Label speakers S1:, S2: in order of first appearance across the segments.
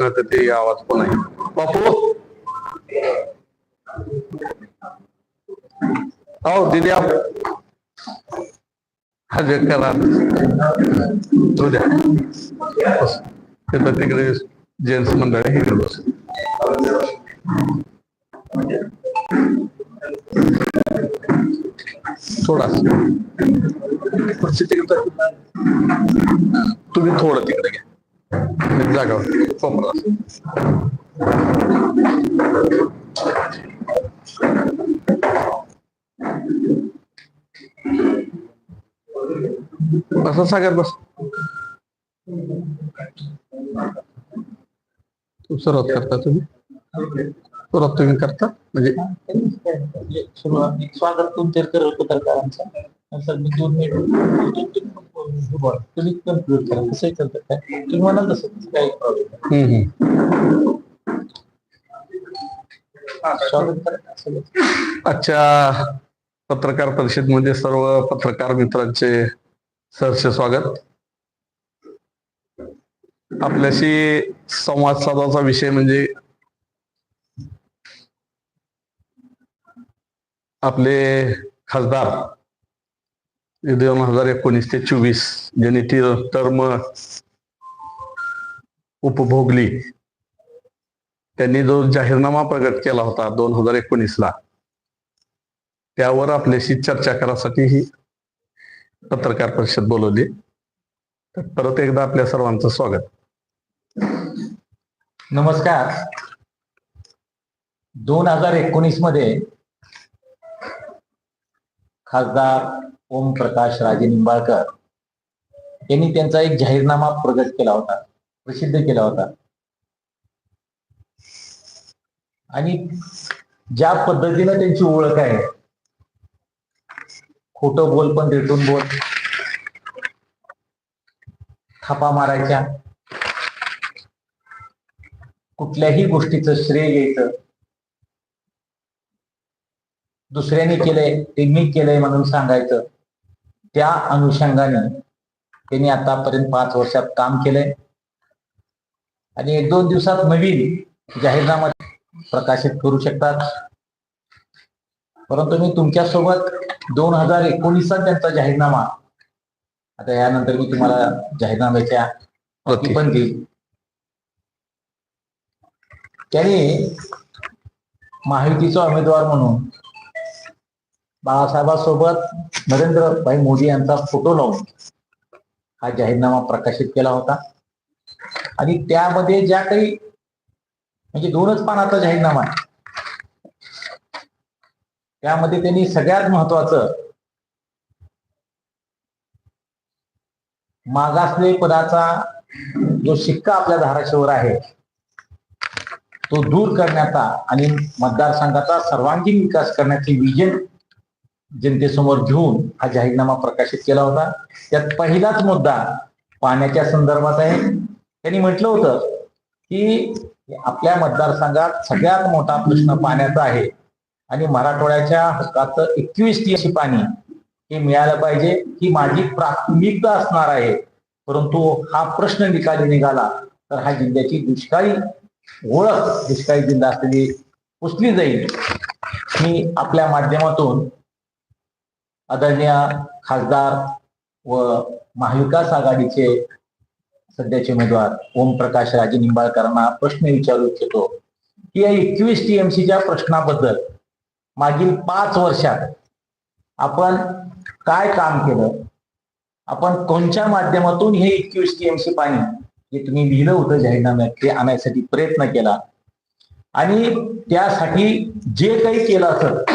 S1: तर ते आवाज पण आहे. बापू! हो दिदी आप हजर करा. उद्या द्या. तिकडे जेंट्स मंडळ हे बस. थोडा. तुम्ही थोडं तिकडे घ्या. जागावर कोपरा असं सांगत बस सुरुवात करता तुम्ही सुरुवात तुम्ही करता म्हणजे
S2: सुरुवात स्वागत तुमच्या करत पत्रकारांचं नंतर मी दोन मिनिट तुम्ही कंप्लीट करा कसंही काय तुम्ही म्हणाल तसं काही प्रॉब्लेम
S1: हम्म, हम्म.
S2: स्वागत करा
S1: आजच्या पत्रकार परिषदेमध्ये सर्व पत्रकार मित्रांचे सहर्ष स्वागत आपल्याशी संवाद साधायचा विषय म्हणजे आपले खासदार दोन हजार एकोणीस ते चोवीस ज्यांनी ती टर्म उपभोगली त्यांनी जो जाहीरनामा प्रगट केला होता दोन हजार एकोणीसला त्यावर आपल्याशी चर्चा करासाठी ही पत्रकार परिषद बोलवली तर परत एकदा आपल्या सर्वांचं स्वागत
S2: नमस्कार. दोन हजार एकोणीसमध्ये खासदार ओम प्रकाश राजे निंबाळकर यांनी त्यांचा एक जाहीरनामा प्रगट केला होता प्रसिद्ध केला होता. आणि ज्या पद्धतीनं त्यांची ओळख आहे खोटं बोल पण रेटून बोल थापा मारायच्या कुठल्याही गोष्टीचं श्रेय घ्यायचं दुसऱ्याने केलंय ते मी केलंय म्हणून सांगायचं त्या अनुषंगाने त्यांनी आतापर्यंत पाच वर्षात काम केलंय. आणि एक दोन दिवसात नवीन जाहीरनामा प्रकाशित करू शकतात. परंतु मी तुमच्यासोबत दोन हजार एकोणीसचा त्यांचा जाहीरनामा आता यानंतर मी तुम्हाला जाहीरनाम्याच्या पण देईल त्यांनी महायुतीचा उमेदवार म्हणून बाळासाहेबांसोबत नरेंद्रभाई मोदी यांचा फोटो लावून हा जाहीरनामा प्रकाशित केला होता. आणि त्यामध्ये ज्या काही म्हणजे दोनच पानाचा जाहीरनामा आहे. त्यामध्ये त्यांनी सगळ्यात महत्वाचं मागासले पदाचा जो शिक्का आपल्या धाराशिवर आहे तो दूर करण्याचा आणि मतदारसंघाचा सर्वांगीण विकास करण्याचे विजन जनतेसमोर घेऊन हा जाहीरनामा प्रकाशित केला होता. त्यात पहिलाच मुद्दा पाण्याच्या संदर्भात आहे. त्यांनी म्हटलं होतं की आपल्या मतदारसंघात सगळ्यात मोठा प्रश्न पाण्याचा आहे. आणि मराठवाड्याच्या हक्काचं एकवीस टी पाणी हे मिळालं पाहिजे. ही माझी प्राथमिकता असणार आहे. परंतु हा प्रश्न निकाली निघाला तर हा जिल्ह्याची दुष्काळी ओळख दुष्काळी जिल्हा असलेली पुसली जाईल मी आपल्या माध्यमातून आदरणीय खासदार व महाविकास आघाडीचे सध्याचे उमेदवार ओम प्रकाश राजे निंबाळकरांना प्रश्न विचारू इच्छितो की या एकवीस टीएमसीच्या प्रश्नाबद्दल मागील पाच वर्षात आपण काय काम केलं? आपण कोणत्या माध्यमातून हे एकवीस टीएमसी पाणी जे तुम्ही लिहिलं होतं जाहीरनाम्यात ते आणण्यासाठी प्रयत्न केला. आणि त्यासाठी जे काही केलं असत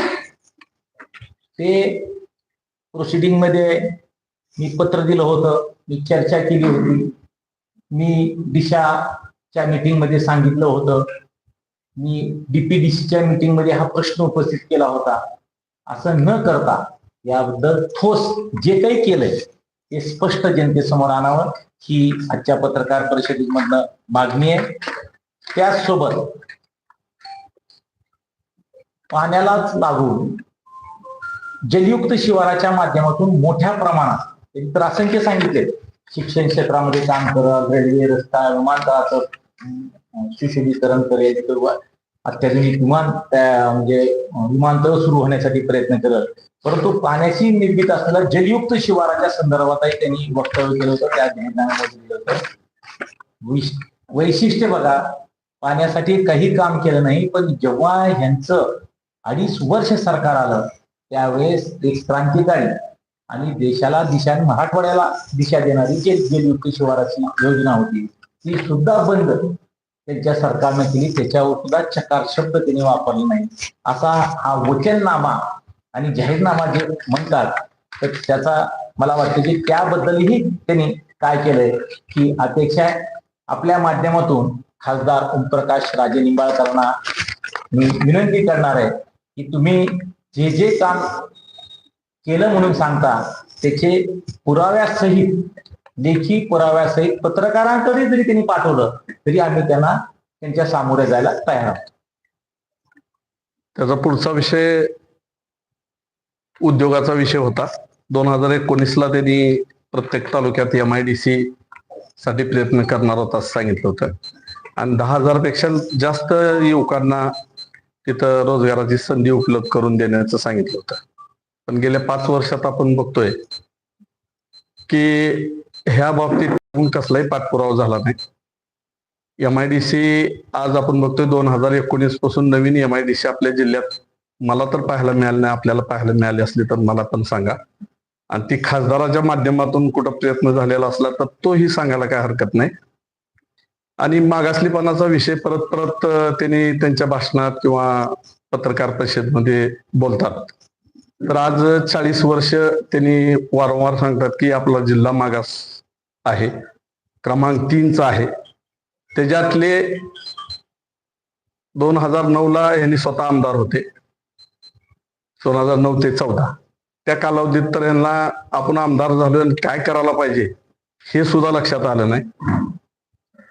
S2: ते प्रोसिडिंगमध्ये मी पत्र दिलं होतं मी चर्चा केली होती मी दिशाच्या मीटिंगमध्ये सांगितलं होतं मी डीपीडीसीच्या मीटिंगमध्ये हा प्रश्न उपस्थित केला होता. असं न करता याबद्दल ठोस जे काही केलंय ते स्पष्ट जनतेसमोर आणावं ही आजच्या पत्रकार परिषदेमधनं मागणी आहे. त्याचसोबत पाण्यालाच लागून जलयुक्त शिवाराच्या माध्यमातून मोठ्या प्रमाणात त्यांनी तर असंख्य सांगितले शिक्षण क्षेत्रामध्ये काम करत रेल्वे रस्ता विमानतळाचं अं, सुशोभीकरण करेल किंवा अत्याधुनिक विमान त्या म्हणजे विमानतळ सुरू होण्यासाठी प्रयत्न करत. परंतु पाण्याशी निर्मित असलेल्या जलयुक्त शिवाराच्या संदर्भातही त्यांनी वक्तव्य केलं होतं त्या ज्ञानामध्ये दिलं होतं. वैशिष्ट्य बघा पाण्यासाठी काही काम केलं नाही पण जेव्हा ह्यांचं अडीच वर्ष सरकार आलं त्यावेळेस एक क्रांतिकारी आणि देशाला दिशा आणि मराठवाड्याला दिशा देणारी जे जलयुक्त शिवाराची योजना होती ती सुद्धा बंद. त्यांच्या सरकारनं केली त्याच्यावर सुद्धा चकार शब्द त्यांनी वापरले नाही असा हा वचननामा आणि जाहीरनामा जे म्हणतात तर त्याचा मला वाटतं की त्याबद्दलही त्यांनी काय केलंय की अपेक्षा आपल्या माध्यमातून खासदार ओमप्रकाश राजे निंबाळकरांना मी विनंती करणार आहे की तुम्ही जे जे काम केलं म्हणून सांगता त्याचे पुराव्यासहित लेखी पुराव्यासहित पत्रकारांकडे जरी त्यांनी पाठवलं तरी आम्ही त्यांना त्यांच्या सामोरे जायला तयार आहोत.
S1: त्याचा पुढचा विषय उद्योगाचा विषय होता. दोन हजार एकोणीसला त्यांनी प्रत्येक तालुक्यात एम आय डी सी साठी प्रयत्न करणार होता असं सांगितलं होतं. आणि दहा हजारपेक्षा जास्त युवकांना तिथं रोजगाराची संधी उपलब्ध करून देण्याचं सांगितलं होतं. पण गेल्या पाच वर्षात आपण बघतोय की ह्या बाबतीत कसलाही पाठपुरावा झाला नाही. एम आय डी सी आज आपण बघतोय दोन हजार एकोणीसपासून नवीन एम आय डी सी आपल्या जिल्ह्यात मला तर पाहायला मिळालं नाही आपल्याला पाहायला मिळाली असली तर मला पण सांगा. आणि ती खासदाराच्या माध्यमातून कुठं प्रयत्न झालेला असला तर तोही सांगायला काय हरकत नाही. आणि मागासलीपणाचा विषय परत परत त्यांनी त्यांच्या भाषणात किंवा पत्रकार परिषदमध्ये बोलतात. तर आज चाळीस वर्ष त्यांनी वारंवार सांगतात की आपला जिल्हा मागास आहे. क्रमांक तीनचा आहे. त्याच्यातले दोन हजार नऊ ला यांनी स्वतः आमदार होते. दोन हजार नऊ ते चौदा. त्या कालावधीत तर यांना आपण आमदार झालो आणि काय करायला पाहिजे हे सुद्धा लक्षात आलं नाही.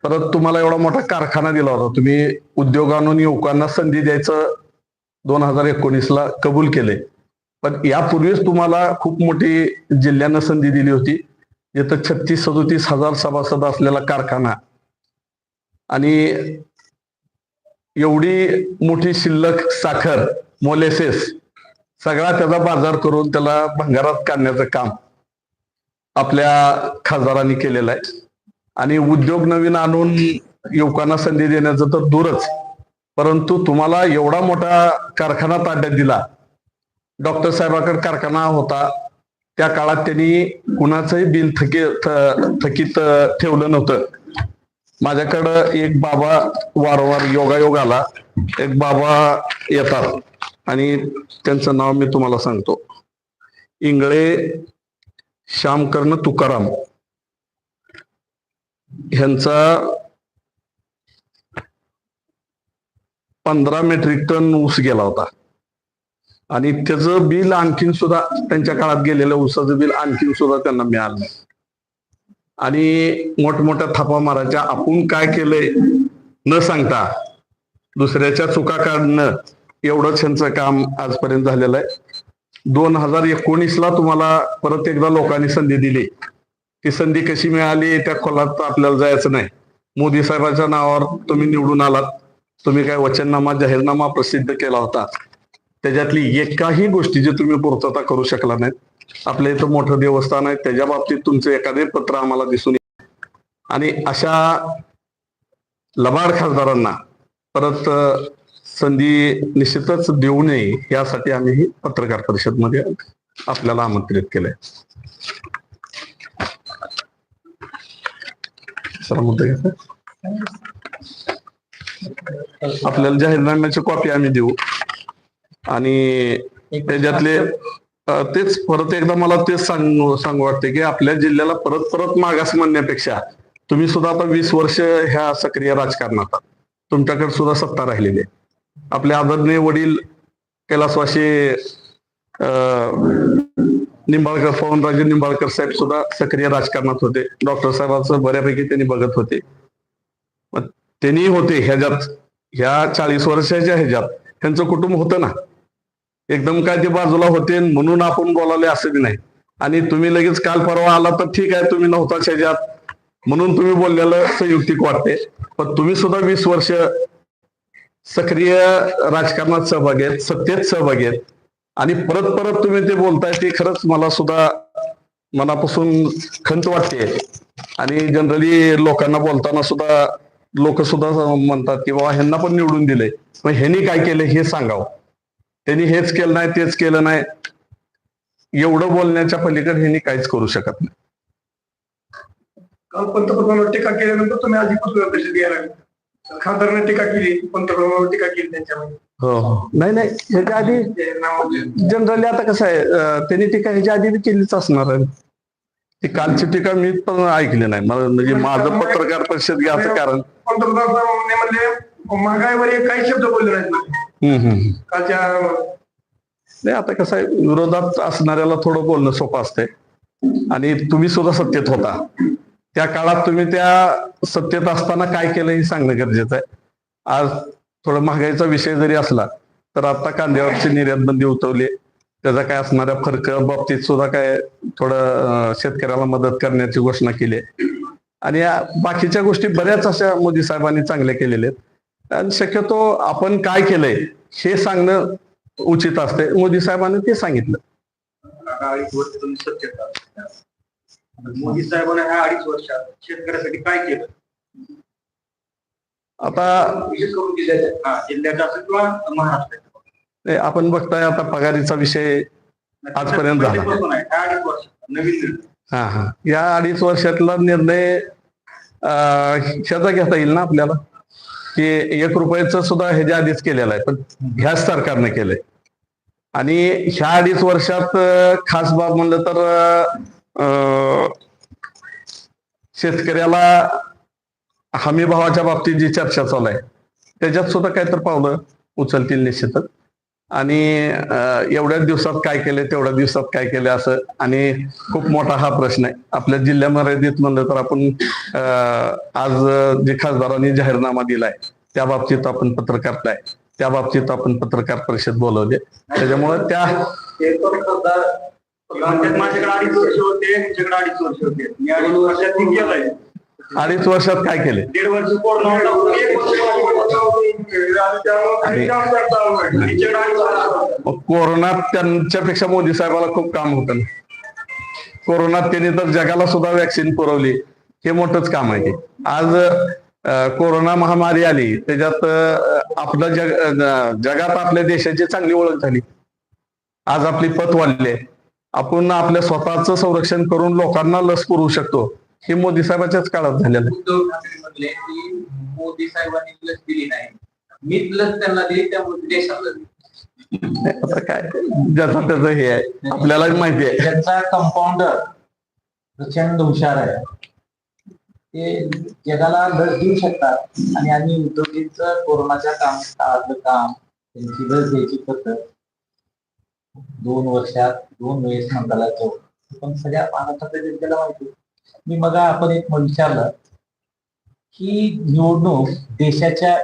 S1: परत तुम्हाला एवढा मोठा कारखाना दिला होता. तुम्ही उद्योग युवकांना संधी द्यायचं दोन हजार एकोणीसला कबूल केले पण यापूर्वीच तुम्हाला खूप मोठी जिल्ह्यानं संधी दिली होती. जिथं छत्तीस सदोतीस हजार सभासद असलेला कारखाना. आणि एवढी मोठी शिल्लक साखर मोलेसेस सगळा त्याचा बाजार करून त्याला भंगारात काढण्याचं काम आपल्या खासदारांनी केलेलं आहे. आणि उद्योग नवीन आणून युवकांना संधी देण्याचं तर दूरच. परंतु तुम्हाला एवढा मोठा कारखाना ताब्यात दिला. डॉक्टर साहेबाकडे कारखाना होता. त्या काळात त्यांनी कुणाचंही बिल थकी थकीत ठेवलं नव्हतं. माझ्याकडं एक बाबा वारंवार योगायोग आला. एक बाबा येतात. आणि त्यांचं नाव मी तुम्हाला सांगतो. इंगळे श्यामकर्ण तुकाराम. ह्यांचा पंधरा मेट्रिक टन ऊस गेला होता. आणि त्याचं बिल आणखीन सुद्धा त्यांच्या काळात गेलेलं ऊसाचं बिल आणखीन सुद्धा त्यांना मिळालं नाही. आणि मोठमोठ्या थापा मारायच्या आपण काय केलंय न सांगता दुसऱ्याच्या चुका काढणं एवढंच ह्यांचं काम आजपर्यंत झालेलं आहे. दोन हजार एकोणीस ला तुम्हाला परत एकदा लोकांनी संधी दिली. ती संधी कशी मिळाली? त्या खोलात आपल्याला जायचं नाही. मोदी साहेबांच्या नावावर तुम्ही निवडून आलात. तुम्ही काय वचननामा जाहीरनामा प्रसिद्ध केला होता. त्याच्यातली एकाही गोष्टीची तुम्ही पूर्तता करू शकला नाहीत आपल्या इथं मोठं देवस्थान आहे त्याच्या बाबतीत तुमचं एखादे पत्र आम्हाला दिसून येईल. आणि अशा लबाड खासदारांना परत संधी निश्चितच देऊ नये यासाठी आम्ही ही पत्रकार परिषदमध्ये आपल्याला आमंत्रित केलंय. सर मुद्दा घ्या. आपल्याला जाहीरनाम्याची कॉपी आम्ही देऊ आणि त्याच्यातले तेच परत एकदा मला तेच सांगू सांगू वाटते की आपल्या जिल्ह्याला परत परत मागास म्हणण्यापेक्षा तुम्ही सुद्धा आता वीस वर्ष ह्या सक्रिय राजकारणात आहात. तुमच्याकडे सुद्धा सत्ता राहिलेली आहे आपले आदरणीय वडील कैलासवाशी निंबाळकर पवनराजे निंबाळकर साहेब सुद्धा सक्रिय राजकारणात होते. डॉक्टर साहेबांचं बऱ्यापैकी त्यांनी बघत होते. त्यांनी होते ह्याच्यात. ह्या चाळीस वर्षाच्या ह्याच्यात. त्यांचं कुटुंब होतं ना. एकदम काय ते बाजूला होते म्हणून आपण बोलावले असं बी नाही. आणि तुम्ही लगेच काल परवा आला तर ठीक आहे तुम्ही नव्हता ह्याच्यात. म्हणून तुम्ही बोललेलं संयुक्तिक वाटते. पण तुम्ही सुद्धा वीस वर्ष सक्रिय राजकारणात सहभागी आहेत सत्तेत सहभागी आहेत. आणि परत परत तुम्ही ते बोलताय ते खरंच मला सुद्धा मनापासून खंत वाटते. आणि जनरली लोकांना बोलताना सुद्धा लोक सुद्धा म्हणतात की बाबा ह्यांना पण निवडून दिले मग ह्यांनी काय केलं हे सांगावं. त्यांनी हेच केलं नाही तेच केलं नाही. एवढं बोलण्याच्या पलीकडे ह्यांनी काहीच करू शकत नाही.
S3: काल पंतप्रधानांवर टीका केल्यानंतर तुम्ही आधीपासून अपेक्षा द्यायला खासदारांनी टीका केली पंतप्रधानांवर टीका केली त्यांच्यामध्ये
S1: हो हो. नाही नाही ह्याच्या आधी. जनरली आता कसं आहे त्यांनी टीका ह्याच्या आधी केलीच असणार आहे. ती कालची टीका मी पण ऐकली नाही. मला म्हणजे माझं पत्रकार परिषद घ्यायचं कारण.
S3: महागाईवर काही शब्द बोलले नाहीत. कालच्या
S1: नाही आता कसं आहे विरोधात असणाऱ्याला थोडं बोलणं सोपं असतंय. आणि तुम्ही सुद्धा सत्तेत होता. त्या काळात तुम्ही त्या सत्तेत असताना काय केलं हे सांगणं गरजेचं आहे. आज थोडा महागाईचा विषय जरी असला तर आता कांद्यावरची निर्यात बंदी उतरवली त्याचा काय असणाऱ्या फरक बाबतीत सुद्धा काय थोडं शेतकऱ्याला मदत करण्याची घोषणा केली. आहे. आणि या बाकीच्या गोष्टी बऱ्याच अशा मोदी साहेबांनी चांगल्या केलेल्या आहेत. आणि शक्यतो आपण काय केलंय हे सांगणं उचित असते मोदी साहेबांनी ते सांगितलं.
S3: मोदी साहेबांनी ह्या अडीच वर्षात शेतकऱ्यासाठी काय केलं?
S1: आता
S3: जिल्ह्याच्या असेल किंवा
S1: आपण बघताय आता पगारीचा विषय आजपर्यंत झाला. हा हा. या अडीच वर्षातला निर्णय ह्याचा घेता येईल ना आपल्याला? की एक रुपयाचं सुद्धा ह्याच्या आधीच केलेलं आहे पण ह्याच सरकारने केलंय. आणि ह्या अडीच वर्षात खास बाब म्हणलं तर अं, शेतकऱ्याला हमी भावाच्या बाबतीत जी चर्चा चालू आहे त्याच्यात सुद्धा काहीतरी पावलं उचलतील निश्चितच. आणि एवढ्याच दिवसात काय केले तेवढ्या दिवसात काय केले असं आणि खूप मोठा हा प्रश्न आहे. आपल्या जिल्ह्या मर्यादित म्हणलं तर आपण आज जे खासदारांनी जाहीरनामा दिलाय त्या बाबतीत आपण पत्रकार आहे त्या बाबतीत आपण पत्रकार परिषद बोलवले. त्याच्यामुळे त्या
S3: माझ्याकडे अडीच वर्ष होते तुमच्याकडे अडीच वर्ष होते. मी अडीच वर्षात
S1: अडीच वर्षात काय केले?
S3: दीड वर्ष
S1: कोरोनात त्यांच्यापेक्षा मोदी साहेबाला खूप काम होतं. कोरोनात त्यांनी तर जगाला सुद्धा वॅक्सिन पुरवली. हे मोठंच काम आहे आज कोरोना महामारी आली. त्याच्यात आपलं जग जगात आपल्या देशाची चांगली ओळख झाली. आज आपली पत वाढली. आपण आपल्या स्वतःचं संरक्षण करून लोकांना लस पुरवू शकतो. हे मोदी साहेबाच्याच काळात झालेलं आहे.
S4: उद्धव ठाकरे म्हणले की मोदी साहेबांनी लस दिली नाही. मीच लस त्यांना दिली त्यामुळे देशाला दिली.
S1: नाही, आता काय ज्याचं त्याचं हे आहे. आपल्याला माहिती आहे.
S2: ज्यांचा कंपाऊंडर प्रचंड हुशार आहे. ते जगाला लस देऊ शकतात. आणि आम्ही उद्योगींचं कोरोनाच्या काम काळातलं काम त्यांची लस द्यायची पद्धत दोन वर्षात दोन वेळेस जाऊ पण सगळ्या महाराष्ट्रातल्या जनतेला माहिती आहे. मी मग आपण एक विचारलं की निवडणूक देशाच्या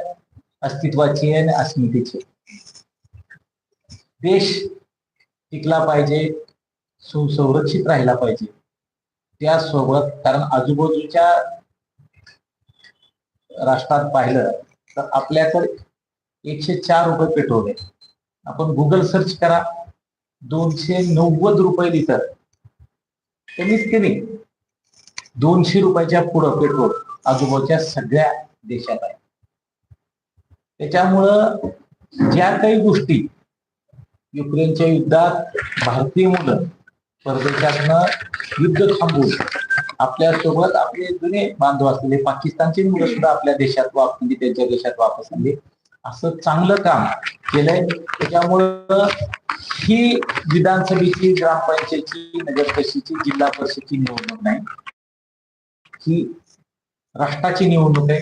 S2: अस्तित्वाची आणि अस्मितेची देश टिकला पाहिजे सुसंरक्षित राहिला पाहिजे. त्यासोबत कारण आजूबाजूच्या राष्ट्रात पाहिलं तर आपल्याकडे एकशे चार रुपये पेट्रोल आहे. आपण गुगल सर्च करा. दोनशे नव्वद रुपये लिटर कमीत कमी दोनशे रुपयाच्या पुढं पेट्रोल आजूबाजूच्या सगळ्या देशात आहे. त्याच्यामुळं ज्या काही गोष्टी युक्रेनच्या युद्धात भारतीय मुलं परदेशातनं युद्ध थांबून आपल्यासोबत आपले जुने बांधव असलेले पाकिस्तानचे मुलं सुद्धा आपल्या देशात वाप म्हणजे त्यांच्या देशात वापस आले. असं चांगलं काम केलंय. त्याच्यामुळं ही विधानसभेची ग्रामपंचायतची नगरपरिषदेची जिल्हा परिषदची निवडणूक नाही. ही राष्ट्राची निवडणूक आहे.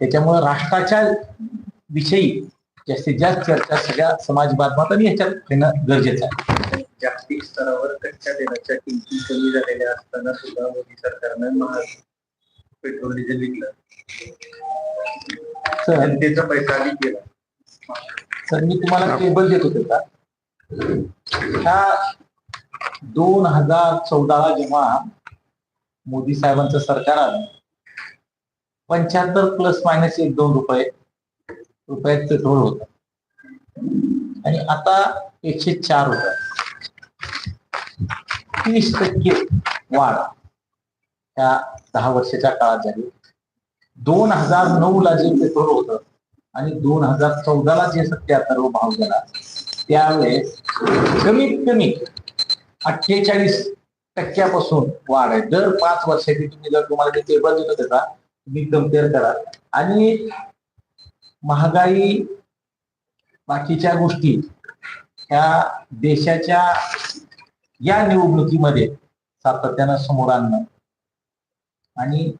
S2: त्याच्यामुळं राष्ट्राच्या विषयी जास्तीत जास्त चर्चा सगळ्या समाज माध्यमात ह्याच्यात घेणं गरजेचं आहे.
S3: जागतिक स्तरावर कच्च्या तेलाच्या किमती कमी झालेल्या असताना सुद्धा मोदी सरकारनं महाग पेट्रोल डिझेल विकलं. जनतेचा पैसा गेला.
S2: सर मी तुम्हाला टेबल देत होते का ह्या दोन हजार चौदाला जेव्हा मोदी साहेबांचं सरकार आलं. पंच्याहत्तर प्लस मायनस एक दोन रुपये रुपयात पेट्रोल होत. आणि आता एकशे चार रुपये. तीस टक्के वाढ त्या दहा वर्षाच्या काळात झाली. दोन हजार नऊ ला जे पेट्रोल होत आणि दोन हजार चौदाला जे सत्याहत्तर भाव झाला त्यावेळेस कमीत कमी अठ्ठेचाळीस टक्क्यापासून वाढ आहे. दर पाच वर्षाची तुम्ही जर तुम्हाला ते टेबल दिलं त्याचा तुम्ही कंपेअर करा. आणि महागाई बाकीच्या गोष्टी ह्या देशाच्या या निवडणुकीमध्ये सातत्यानं समोर आणणं आणि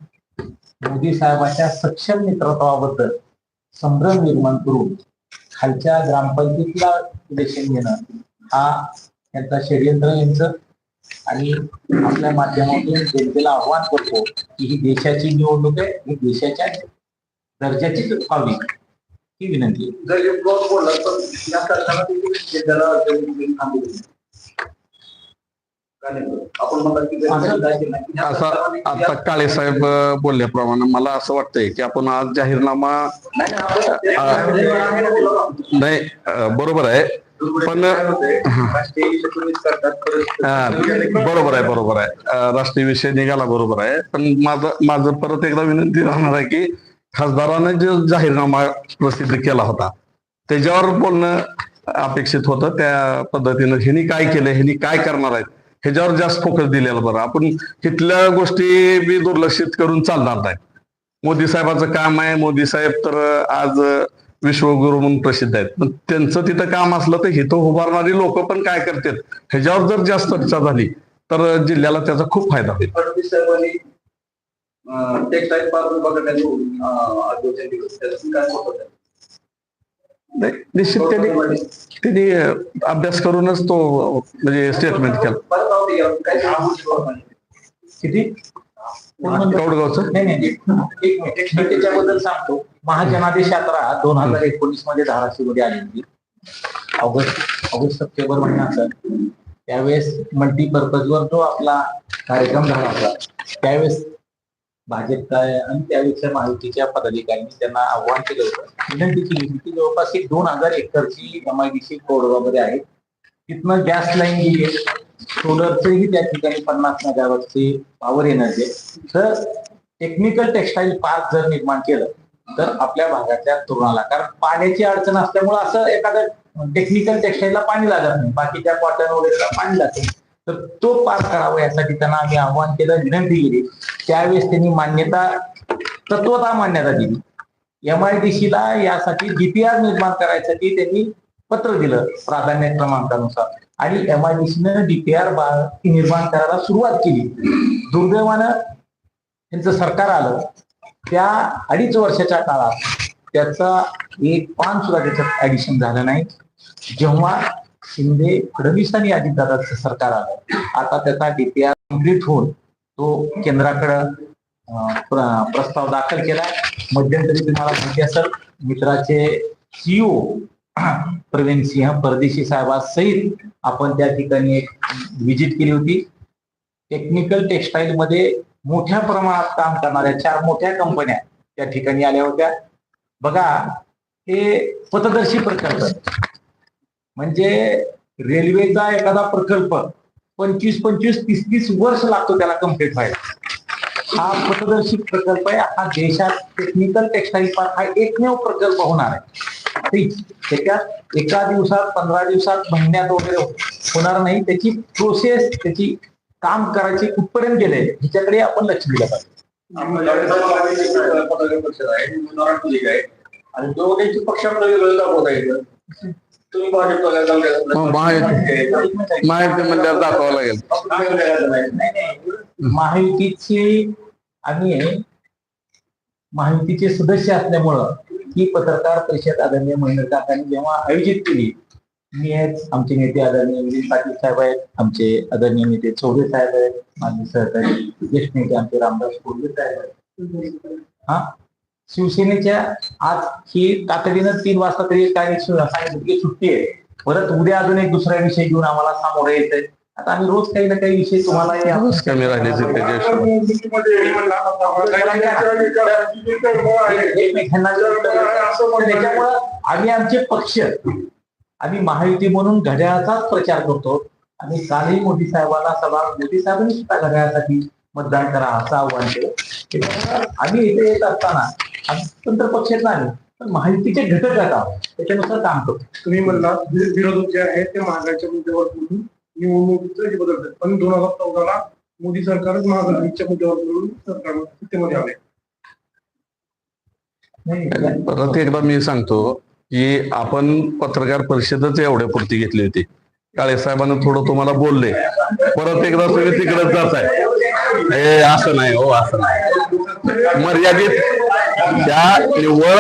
S2: मोदी साहेबांच्या सक्षम नेतृत्वाबद्दल संभ्रम निर्माण करून खालच्या ग्रामपंचायतीला इलेक्शन घेणं हा त्यांचा षडयंत्र यांचं. आणि आपल्या माध्यमातून जनतेला आव्हान करतो की ही देशाची निवडणूक आहे ही देशाच्या दर्जाचीच व्हावी ही विनंती आहे. असं-
S1: आता काळे साहेब बोलल्याप्रमाणे मला असं वाटतंय की आपण आज जाहीरनामा
S3: नाही,
S1: बरोबर आहे. पण- हा, बरोबर आहे बरोबर आहे. राष्ट्रीय विषय निघाला बरोबर आहे. पण माझं माझं परत एकदा विनंती राहणार आहे की खासदाराने जो जाहीरनामा प्रसिद्ध केला होता त्याच्यावर बोलणं अपेक्षित होतं. त्या पद्धतीनं ह्यांनी काय केलं ह्यांनी काय करणार आहेत? ह्याच्यावर जास्त फोकस दिलेला बरं. आपण तिथल्या गोष्टी बी दुर्लक्षित करून चालणार नाही. मोदी साहेबाचं काम आहे. मोदी साहेब तर आज विश्वगुरु म्हणून प्रसिद्ध आहेत. पण त्यांचं तिथं काम असलं तर हिथं उभारणारी लोक पण काय करतात? ह्याच्यावर जर जास्त चर्चा झाली तर जिल्ह्याला त्याचा खूप फायदा होईल.
S3: फडणवीस टेक्सटाईल पार्क विभागाने केलं त्याचं काय होतं
S1: नाही, निश्चित त्यांनी त्यांनी अभ्यास करूनच तो म्हणजे स्टेटमेंट केलं.
S2: किती? त्याच्याबद्दल सांगतो. महाजनादेश यात्रा दोन हजार एकोणीसमध्ये धाराशिवमध्ये आली होती ऑगस्ट ऑगस्ट सप्टेंबर महिन्यात. त्यावेळेस मल्टीपर्पजवर जो आपला कार्यक्रम झाला होता त्यावेळेस भाजप काय आणि त्यावेळेसच्या माहितीच्या पदाधिकाऱ्यांनी त्यांना आव्हान केलं होतं. विनंती केली होती की जवळपास एक दोन हजार एकरची एमआयडीसी कोडगावमध्ये आहे तिथनं गॅस लाईन गेली आहे सोलरचेही त्या ठिकाणी पन्नास मेगावॅटची पॉवर एनर्जी आहे. तर टेक्निकल टेक्सटाईल पार्क जर निर्माण केलं तर आपल्या भागातल्या तरुणाला कारण पाण्याची अडचण असल्यामुळे असं एखादं टेक्निकल टेक्सटाईलला पाणी लागत नाही. बाकीच्या कॉटन वगैरेला पाणी लागतं तर तो पार करावा यासाठी त्यांना आम्ही आव्हान केलं विनंती केली. त्यावेळेस त्यांनी मान्यता तत्वता मान्यता दिली. एम आय एमआयडीसीला यासाठी डीपीआर निर्माण करायसाठी त्यांनी पत्र दिलं प्राधान्य क्रमांकानुसार. आणि एम आय डीशीनं डीपीआर निर्माण करायला सुरुवात केली. दुर्दैवानं त्यांचं सरकार आलं. त्या अडीच वर्षाच्या काळात त्याचा एक पान सुद्धा त्याच्यात ऍडिशन झालं नाही. जेव्हा शिंदे फडणवीसांनी आणि सरकार आलं. आता त्याचा डीपीआर कंप्लीट होऊन तो केंद्राकडं प्र- प्रस्ताव दाखल केला. मध्यंतरी तुम्हाला माहिती असेल मित्राचे सीईओ प्रवीण सिंह परदेशी साहेबांसहित आपण त्या ठिकाणी एक व्हिजिट केली होती. टेक्निकल टेक्सटाईल मध्ये मोठ्या प्रमाणात काम करणाऱ्या चार मोठ्या कंपन्या त्या ठिकाणी आल्या होत्या. बघा हे पथदर्शी प्रकल्प म्हणजे रेल्वेचा एखादा प्रकल्प पंचवीस पंचवीस तीस तीस वर्ष लागतो त्याला कंप्लीट व्हायला. हा पथदर्शी प्रकल्प आहे. हा देशात टेक्निकल टेक्सटाईल पार्क हा एकमेव प्रकल्प होणार आहे. ठीक. त्याच्यात एका दिवसात पंधरा दिवसात महिन्यात वगैरे होणार नाही. त्याची प्रोसेस त्याची काम करायची कुठपर्यंत गेले ह्याच्याकडे आपण लक्ष दिलं पाहिजे.
S3: आहे. आणि दोघांची पक्ष आपलं दाखवता येतं तुम्ही भाजपला जाऊन
S1: मग माहिती माहिती म्हणल्यावर दाखवावं लागेल.
S2: नाही. महायुतीची आम्ही महायुतीचे सदस्य असल्यामुळं ही पत्रकार परिषद आदरणीय महेंद्र काकांनी जेव्हा आयोजित केली मी आहेत आमचे नेते आदरणीय विजय पाटील साहेब आहेत आमचे आदरणीय नेते चौधरी साहेब आहेत माझे सहकारी ज्येष्ठ नेते आमचे रामदास कोल्हे साहेब आहेत. हा? शिवसेनेच्या आज ही तातडीनं तीन वाजता तरी काय सांगितलं की सुट्टी आहे. परत उद्या अजून एक दुसरा विषय घेऊन आम्हाला सामोरे यायचंय. आता आम्ही रोज काही ना काही विषय तुम्हाला आम्ही आमचे पक्ष आम्ही महायुती म्हणून घड्याळाचाच प्रचार करतो. आणि कालही मोदी साहेबांना सभा मोदी साहेबांनी सुद्धा घड्याळासाठी मतदान करा असं आव्हान केलं. आम्ही इथे येत असताना स्वतंत्र पक्षात नाही. पण महायुतीचे घटक आहोत. त्याच्यानुसार काम करतो.
S5: तुम्ही म्हणला विरोधक जे आहेत ते महागाईच्या मुद्द्यावर बोलून निवडणुकीचं हे बदलतात. पण दोन हजार चौदाला मोदी सरकारच महागाईच्या मुद्द्यावर बोलून सरकार सत्तेमध्ये आले
S2: नाही,
S1: परत एकदा मी सांगतो की आपण पत्रकार परिषदच एवढ्या पुरती घेतली होती. काळे साहेबांना थोडं तुम्हाला बोलले. परत एकदा तुम्ही तिकडेच जात आहे हे असं नाही हो असं नाही. मर्यादित त्या निव्वळ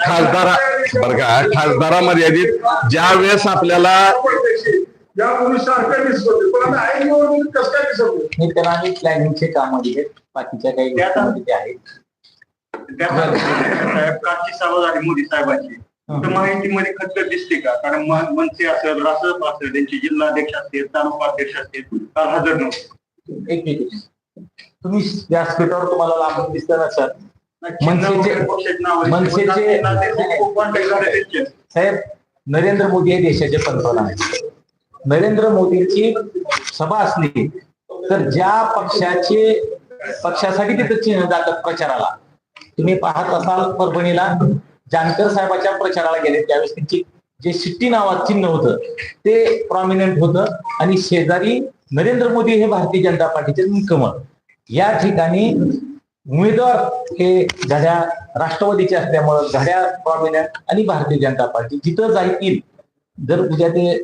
S1: खासदारा बरं का खासदारा मर्यादित ज्या वेळेस आपल्याला
S2: बाकीच्या काही
S3: कालची सभा झाली मोदी साहेबांची. तर माहितीमध्ये खतखत दिसते का? कारण म- मनसे असेल रासप असेल त्यांचे जिल्हाध्यक्ष असतील तालुका अध्यक्ष असतील हजर नव्हते.
S2: एक मिनिट. तुम्ही व्यासपीठावर तुम्हाला लांबून दिसत ना सर मनसेचे-. साहेब नरेंद्र मोदी हे देशाचे पंतप्रधान आहेत. नरेंद्र मोदींची सभा असली तर ज्या पक्षाचे पक्षासाठी तिथं चिन्ह जातात प्रचाराला. तुम्ही पाहत असाल परभणीला जानकर साहेबाच्या प्रचाराला गेले त्यावेळेस त्यांची जे शिट्टी नावात चिन्ह होतं ते प्रॉमिनंट होतं. आणि शेजारी नरेंद्र मोदी हे भारतीय जनता पार्टीचे कमळ या ठिकाणी उमेदवार हे घड्या राष्ट्रवादीचे असल्यामुळं घड्या प्रॉमिनंट आणि भारतीय जनता पार्टी जिथं जाईल जर उद्या ते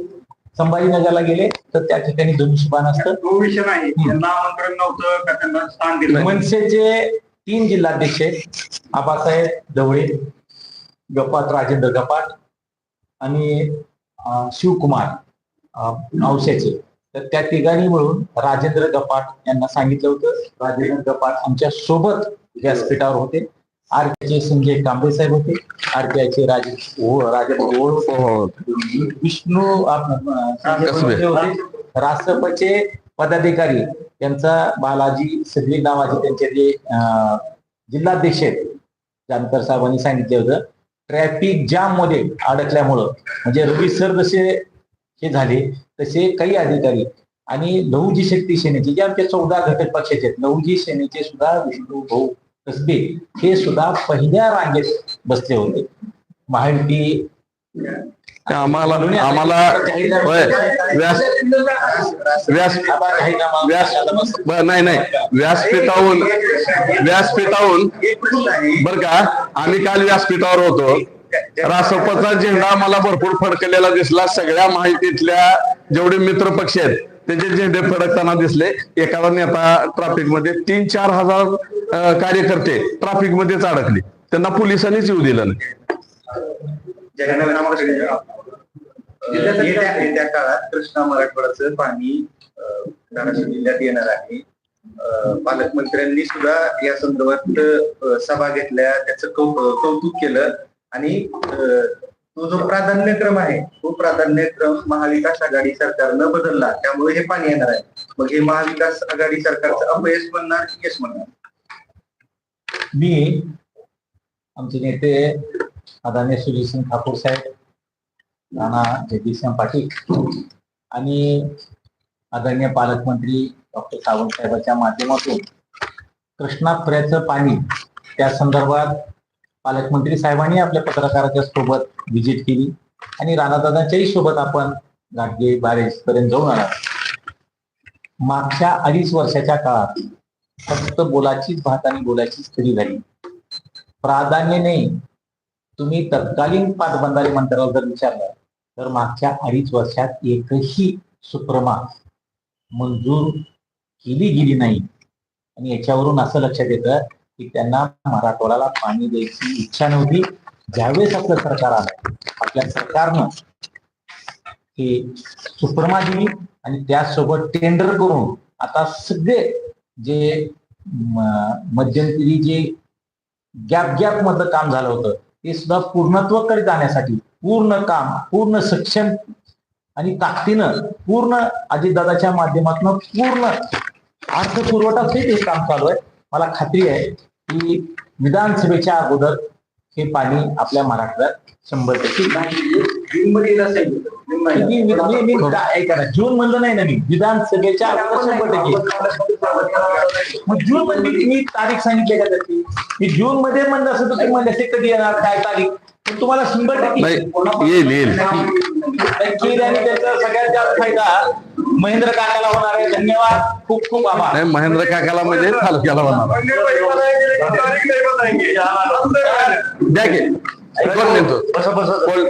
S2: संभाजीनगरला गेले तर त्या ठिकाणी धनुष्यबाण असतं
S3: तो विषय नाही. त्यांना आमंत्रण नव्हतं का त्यांना स्थान दिलं
S2: मनसेचे तीन जिल्हाध्यक्ष आहेत. आबासाहेब ढवळे गपाट राजेंद्र गपाट आणि शिवकुमार औश्याचे तर त्या तिघांनी मिळून राजेंद्र गपाट यांना सांगितलं होतं. राजेंद्र गपाट आमच्यासोबत व्यासपीठावर होते. आरपीआयचे संजय कांबळे साहेब होते. आरपीआयचे राजे ओ राजेंद्र ओळ होते.
S1: हो,
S2: विष्णू होते. रासपचे पदाधिकारी यांचा बालाजी सदली नावाचे त्यांचे जे जिल्हाध्यक्ष आहेत. जानकर साहेबांनी सांगितले होतं. ट्रॅफिक जाममध्ये अडकल्यामुळं म्हणजे रवी सर जसे हे झाले तसे काही अधिकारी आणि लहुजी शक्ती सेनेचे जे आमच्या चौदा घटक पक्षाचे आहेत लहुजी सेनेचे सुद्धा विष्णू भाऊ कसबे हे सुद्धा पहिल्या रांगेत बसले होते. महायुती
S1: आम्हाला आम्हाला नाही नाही. व्यासपीठाहून व्यासपीठाहून बर का आम्ही काल व्यासपीठावर होतो. रासपचा झेंडा मला भरपूर फडकलेला दिसला. सगळ्या माहितीतल्या जेवढे मित्र पक्ष आहेत त्याचे झेंडे फडकताना दिसले. एखादा नेता ट्रॅफिकमध्ये तीन चार हजार कार्यकर्ते ट्रॅफिक मध्येच अडकले. त्यांना पोलिसांनीच येऊ दिलं नाही.
S6: येत्या काळात कृष्णा मराठवाड्याचं पाणी धाराशिव जिल्ह्यात येणार आहे. पालकमंत्र्यांनी सुद्धा या संदर्भात सभा घेतल्या. त्याचं कौतुक केलं. आणि तो जो प्राधान्यक्रम आहे तो प्राधान्यक्रम महाविकास आघाडी सरकारनं बदलला. त्यामुळे हे पाणी येणार आहे. मग हे महाविकास आघाडी सरकारचं अपयश म्हणणार की यश म्हणणार
S2: मी आमचे नेते आदरणीय सुजीतसिंग ठाकूर साहेब नाना जगदीशसिंग पाटील आणि आदरणीय पालकमंत्री डॉक्टर सावंत साहेबांच्या माध्यमातून कृष्णा खोऱ्याचं पाणी त्या संदर्भात पालकमंत्री साहेबांनी आपल्या पत्रकाराच्या सोबत व्हिजिट केली आणि राणादादांच्याही सोबत आपण गाडगे बारेज पर्यंत जाऊन आला. मागच्या अडीच वर्षाच्या काळात फक्त बोलाचीच भात आणि बोलाचीच खरी झाली. प्राधान्याने तुम्ही तत्कालीन पाटबंधारे मंत्र्याला जर विचारलं तर मागच्या अडीच वर्षात एकही सुप्रमा मंजूर केली गेली नाही. आणि याच्यावरून असं लक्षात येतं की त्यांना मराठवाड्याला पाणी द्यायची इच्छा नव्हती. ज्यावेळेस आपलं सरकार आलं आपल्या सरकारनं की सुपरमा दिली आणि त्यासोबत टेंडर करून आता सगळे जे मध्यंतरी जे गॅप गॅप मधलं काम झालं होतं ते सुद्धा पूर्णत्वाकडे जाण्यासाठी पूर्ण काम पूर्ण सक्षम आणि ताकदीनं पूर्ण अजितदादाच्या माध्यमातून पूर्ण अर्थपुरवठा हे काम चालू आहे. मला खात्री आहे की विधानसभेच्या अगोदर हे पाणी आपल्या महाराष्ट्रात शंभर टक्के
S4: जून
S2: म्हणलं नाही ना. मी. विधानसभेच्या शंभर टक्के मग जून मध्ये मी- तारीख सांगितली का त्याची? मी जून मध्ये म्हणलं असं तर तुम्ही म्हणले असते कधी येणार? काय तारीख? पण तुम्हाला शंभर
S1: नाही येईल येईल
S2: नक्की आणि त्याचा सगळ्यात जास्त फायदा महेंद्र काकाला होणार आहे धन्यवाद खूप खूप आभार
S1: नाही महेंद्र काकाला म्हणजे तालुक्याला होणार द्या की कोण नेतो? कोण